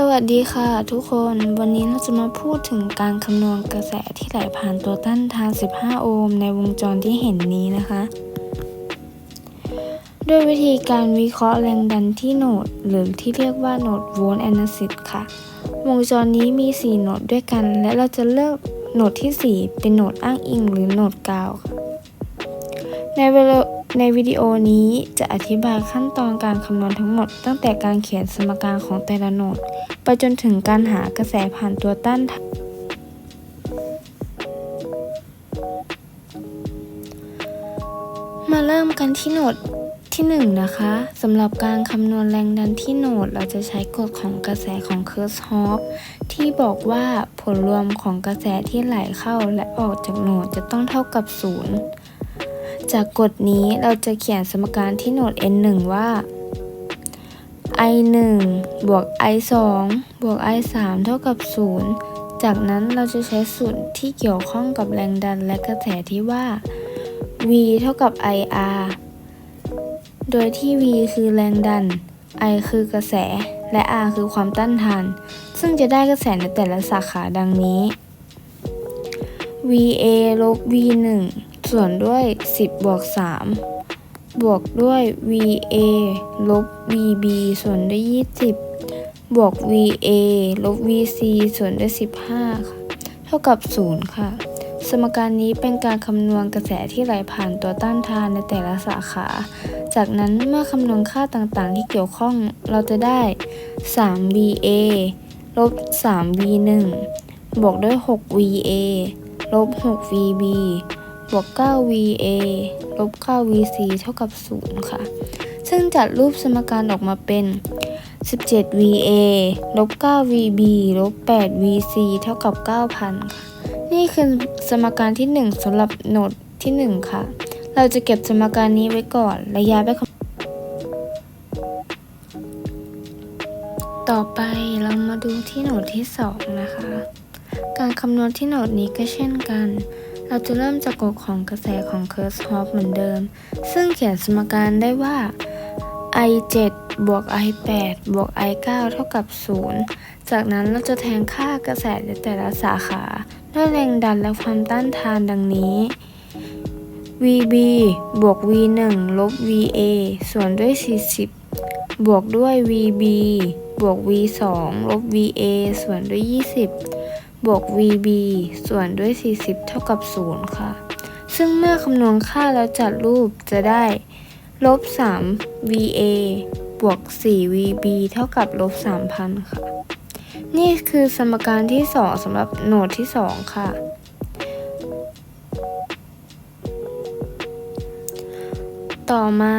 สวัสดีค่ะทุกคนวันนี้เราจะมาพูดถึงการคำนวณกระแสที่ไหลผ่านตัวต้านทาน 15 โอห์มในวงจรที่เห็นนี้นะคะ ด้วยวิธีการวิเคราะห์แรงดันที่โหนด หรือที่เรียกว่าโหนดโวลต์แอนาลิซิสค่ะ วงจรนี้มี 4 โหนดด้วยกัน และเราจะเลือกโหนดที่ 4 เป็นโหนดอ้างอิงหรือโหนดกาวค่ะในเวลา ในวิดีโอนี้จะอธิบายขั้นตอนการคำนวณทั้งหมด ตั้งแต่การเขียนสมการของแต่ละโหนดไปจนถึงการหากระแสผ่านตัวต้านทานมาเริ่มกันที่โหนดที่ 1 นะคะสำหรับการคำนวณแรงดันที่โหนด เราจะใช้กฎของกระแสของเคิร์สฮอฟที่บอกว่าผลรวมของกระแสที่ไหลเข้าและออกจากโหนดจะต้องเท่ากับ 0 จากกฎนี้เราจะเขียนสมการที่โหนด n1 ว่า i1 บวก i2 บวก i3 เท่ากับ 0 จากนั้นเราจะใช้สูตรที่เกี่ยวข้องกับแรงดันและกระแสที่ว่า v เท่ากับ ir โดยที่ v คือแรงดัน i คือกระแส และ r คือความต้านทาน ซึ่งจะได้กระแสในแต่ละสาขาดังนี้ va ลบ v1 ส่วนด้วย 10 บวก 3 บวกด้วย va ลบ vb ส่วนด้วย 20 บวก va ลบ vc ส่วนด้วย 15 ค่ะ เท่ากับ 0 ค่ะ สมการนี้เป็นการคำนวณกระแสที่ไหลผ่านตัวต้านทานในแต่ละสาขา จากนั้นเมื่อคำนวณค่าต่างๆ ที่เกี่ยวข้องเราจะได้ 3va ลบ 3v1 บวกด้วย 6va ลบ 6vb บวก 9va ลบ 9vc เท่ากับ 0 ค่ะ ซึ่งจัดรูปสมการออกมาเป็น 17va ลบ 9vb ลบ 8vc เท่ากับ 9,000 ค่ะ นี่คือสมการที่ 1สำหรับโหนดที่ 1 ค่ะ เราจะเก็บสมการนี้ไว้ก่อนและย้ายไปคต่อไปเรามาดูที่โหนดที่ 2 นะคะ การคำนวณที่โหนดนี้ก็เช่นกัน เราจะเริ่มจากกฎของกระแสของเคิร์สฮอฟเหมือนเดิม ซึ่งเขียนสมการได้ว่า i 7บวก i 8บวก i 9เท่ากับ 0 จากนั้นเราจะแทนค่ากระแสในแต่ละสาขา ด้วยแรงดันและความต้านทานดังนี้ vb บวก v 1 ลบ va ส่วนด้วย 40 บวกด้วย vb บวก v 2 ลบ va ส่วนด้วย 20 บวก vb ส่วนด้วย 40 เท่ากับ 0 ค่ะ ซึ่งเมื่อคำนวณค่าแล้วจัดรูปจะได้ลบ 3 va บวก 4 vb เท่ากับลบ 3,000 ค่ะ นี่คือสมการที่ 2สำหรับโหนดที่ 2 ค่ะ ต่อมา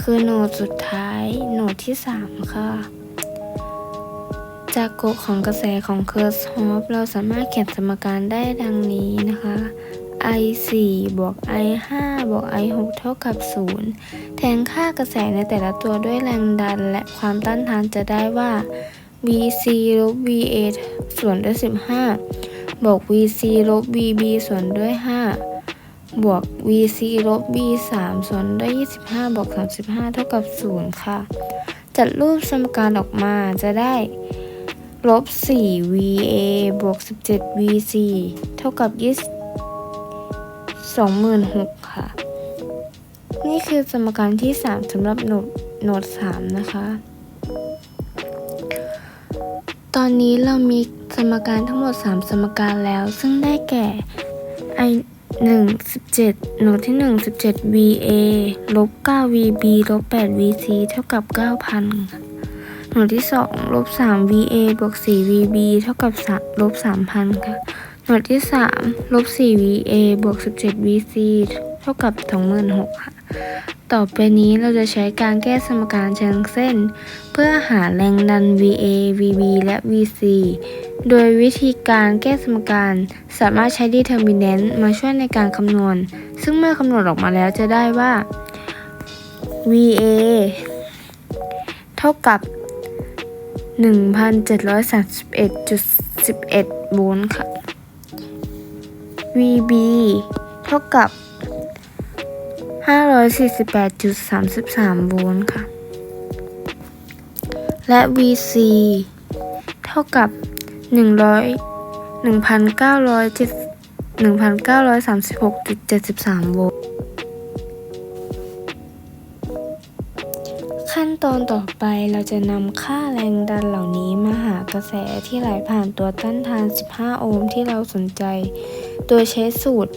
คือโหนดสุดท้ายโหนดที่ 3 ค่ะ จากกฎของกระแสของเคิร์สฮอฟเราสามารถเขียนสมการได้ดังนี้นะคะ i 4บวก i 5บวก i 6เท่ากับ 0 แทนค่ากระแสในแต่ละตัวด้วยแรงดันและความต้านทานจะได้ว่า vc ลบ va ส่วนด้วย 15 บวก vc ลบ vb ส่วนด้วย 5 บวก vc ลบ v 3ส่วนด้วย 25 บวก 35 เท่ากับ 0 ค่ะ จัดรูปสมการออกมาจะได้ ลบ 4va บวก 17vc เท่ากับ20 26,000 ค่ะ นี่คือสมการที่ 3สำหรับโหนดโนด 3 นะคะ ตอนนี้เรามีสมการทั้งหมด 3 สมการแล้ว ซึ่งได้แก่ i 1 17โหนดที่ 1 17 va ลบ 9 vb ลบ 8 vc เท่ากับ 9,000ค่ะ หนวดที่2ลบ3 va บวก4 vb เท่ากับ3ลบ3,000 ค่ะ หนวดที่3ลบ4 va บวก17 vc เท่ากับ26,000ค่ะ ต่อไปนี้เราจะใช้การแก้สมการเชิงเส้น เพื่อหาแรงดัน va vb และ vc โดยวิธีการแก้สมการสามารถใช้ determinant มาช่วยในการคำนวณ ซึ่งเมื่อคำนวณออกมาแล้วจะได้ว่า va เท่ากับ 1,731.11 โวลต์ค่ะ VB เท่ากับ 548.33 โวลต์ค่ะ และ VC เท่ากับ 100 1,936.73 โวลต์ ขั้นตอนต่อไปเราจะนำค่าแรงดันเหล่านี้มาหากระแสที่ไหลผ่านตัวต้านทาน 15 โอห์มที่เราสนใจ โดยใช้สูตร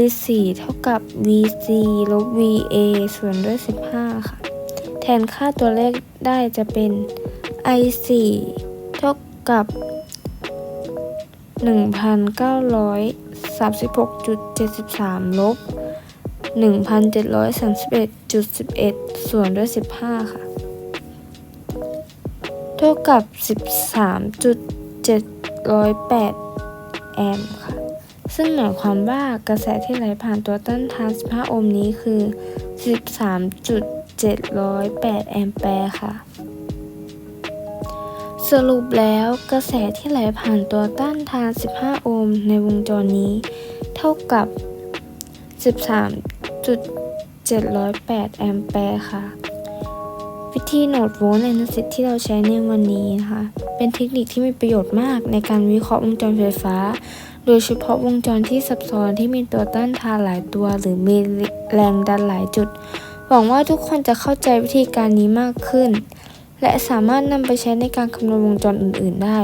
I4 เท่ากับ VC ลบ VA ส่วนด้วย 15 ค่ะ แทนค่าตัวเลขได้จะเป็น I4 เท่ากับ 1,936.73 ลบ 1,731.11 ส่วนด้วย 15 ค่ะ เท่ากับ 13.708 แอมป์ค่ะ ซึ่งหมายความว่ากระแสที่ไหลผ่านตัวต้านทาน 15 โอห์มนี้คือ 13.708 แอมแปร์ค่ะ สรุปแล้วกระแสที่ไหลผ่านตัวต้านทาน 15 โอห์มในวงจรนี้ เท่ากับ 13.708 แอมแปร์ค่ะ วิธีโหนดโวลต์แอนสิตที่เราใช้ในวันนี้นะคะ เป็นเทคนิคที่มีประโยชน์มากในการวิเคราะห์วงจรไฟฟ้า โดยเฉพาะวงจรที่ซับซ้อนที่มีตัวต้านทานหลายตัว หรือมีแรงดันหลายจุด หวังว่าทุกคนจะเข้าใจวิธีการนี้มากขึ้น และสามารถนำไปใช้ในการคำนวณวงจรอื่น ๆ ได้